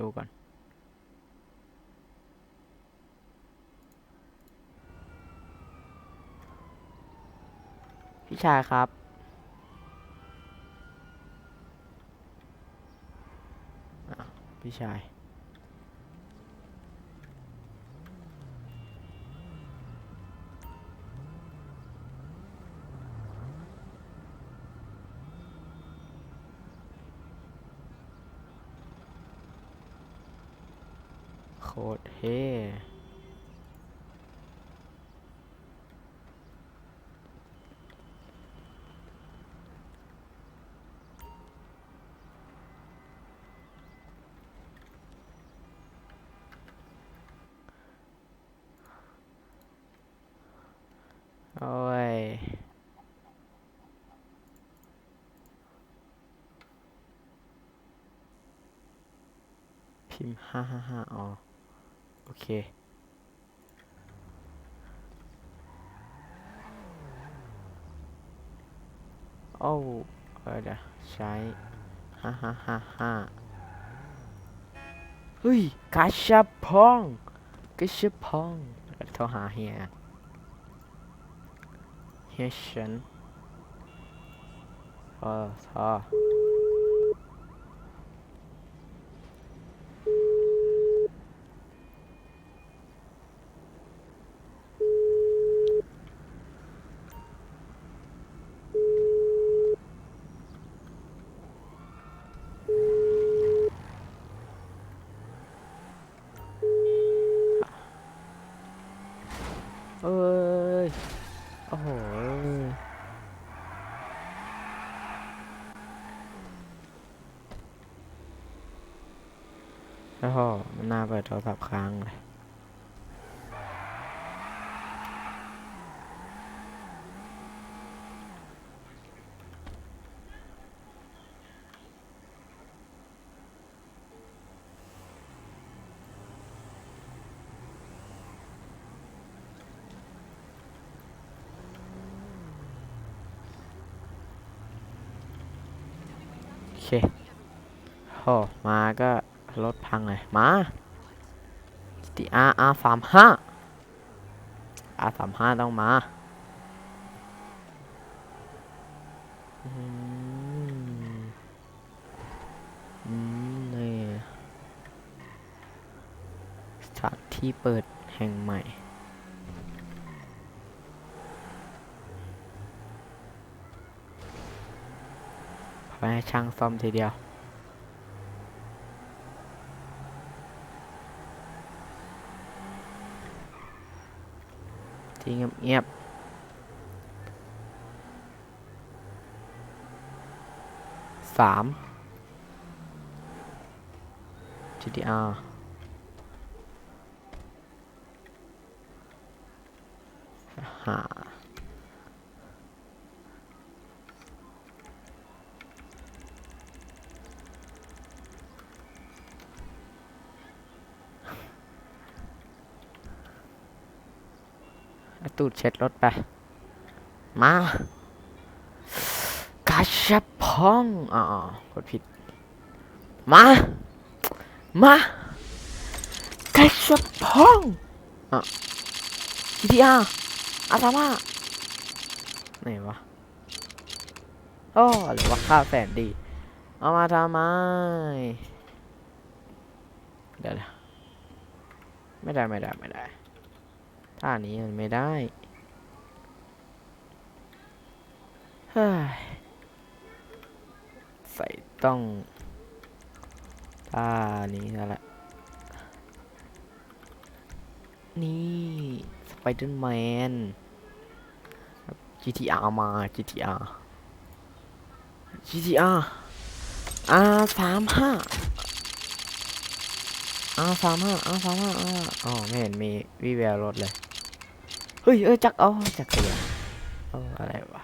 ดูก่อน พี่ชายครับ พี่ชาย คตรเท่โอ้ยพิมพ์ห้าห้าห้าอ๋อ อเค โอ้เออเดี๋ยวใช้ห้าห้าห้าห้าเฮ้ยกาชาพองกาชาพองโทรหาเฮียเฮียฉันพอพอ เอ้ย โอ้โหโอ้โหมันน่าเปิดโทรศัพท์ค้างเลย โอเค โอ้มาก็รถพังเลยมาติอาอาสามห้าอาสามห้าต้องมาอืมอืมนี่สถานที่เปิดแห่งใหม่ไปให้ช่างซ่อมทีเดียว ที่เงียบๆสาม GDR ห้า ตูดเช็ดรถไป มากาชาพองอ๋อกดผิด มา มากาชาพองอะ GTR อาตามาไหนวะโอ้อะไรวะค่าแสนดี เอามาทำไม เดี๋ยวนะไม่ได้ไม่ได้ไม่ได้ ท่านี้มันไม่ได้ใส่ต้องท่านี้แล้วแหละนี่สไปเดอร์แมน GTR มา GTR GTR R สามห้า R สามห้า R สามห้าอ๋อไม่เห็นมีวิแววรถเลย ฮ้ยเอ้ยจักรอ๋อจักรยานเอออะไรวะ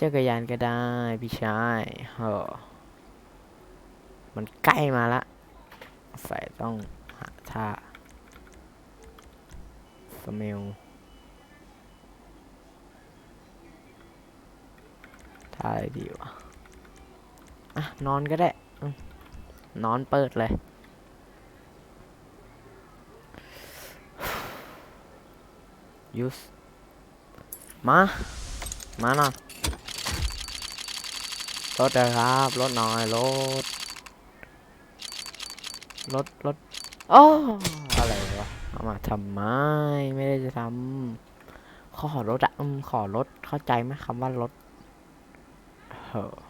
จักรยานก็ได้พี่ชายเออมันใกล้มาละใส่ต้องหาท่าสเมลท่าอะไรดีวะอะนอนก็ได้นอนเปิดเลย use มา มาหน่อยรถเลยครับรถหน่อยรถรถรถโอ้อะไรวะเอามาทำไมไม่ได้จะทำขอรถอะอืมขอรถเข้าใจไหมคำว่ารถเฮ้อ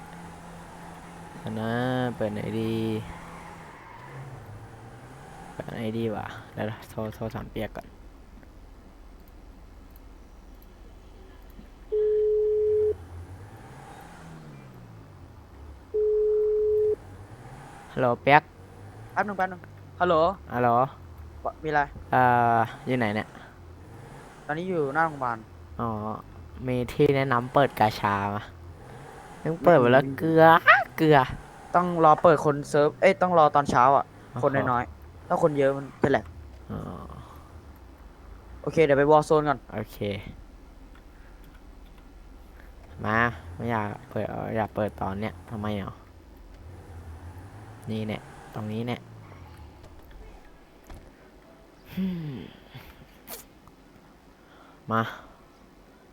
นะเปิดไหนดีเปิดไหนดีวะเดี๋ยวโทรโทรถามเปียกก่อนฮัลโหลเปียกแป๊บนึงแป๊บนึงฮัลโหลฮัลโหลมีอะไรเอ่ออยู่ไหนเนี่ย ตอนนี้อยู่หน้าโรงพยาบาลอ๋อมีที่แนะนำเปิดกาชามายังเปิดไปแล้วเกลือ เกลือ ต้องรอเปิดคนเซิร์ฟ เอ้ยต้องรอตอนเช้าอะ คนอ๋อน้อยๆ ถ้าคนเยอะมันจะแหลกอ๋อโอเคเดี๋ยวไปวอลโซนก่อน โอเค มาไม่อยากเปิดเอาอยากเปิดตอนเนี้ยทำไมอะนี่เนี่ยตรงนี้เนี่ยฮึ่มมา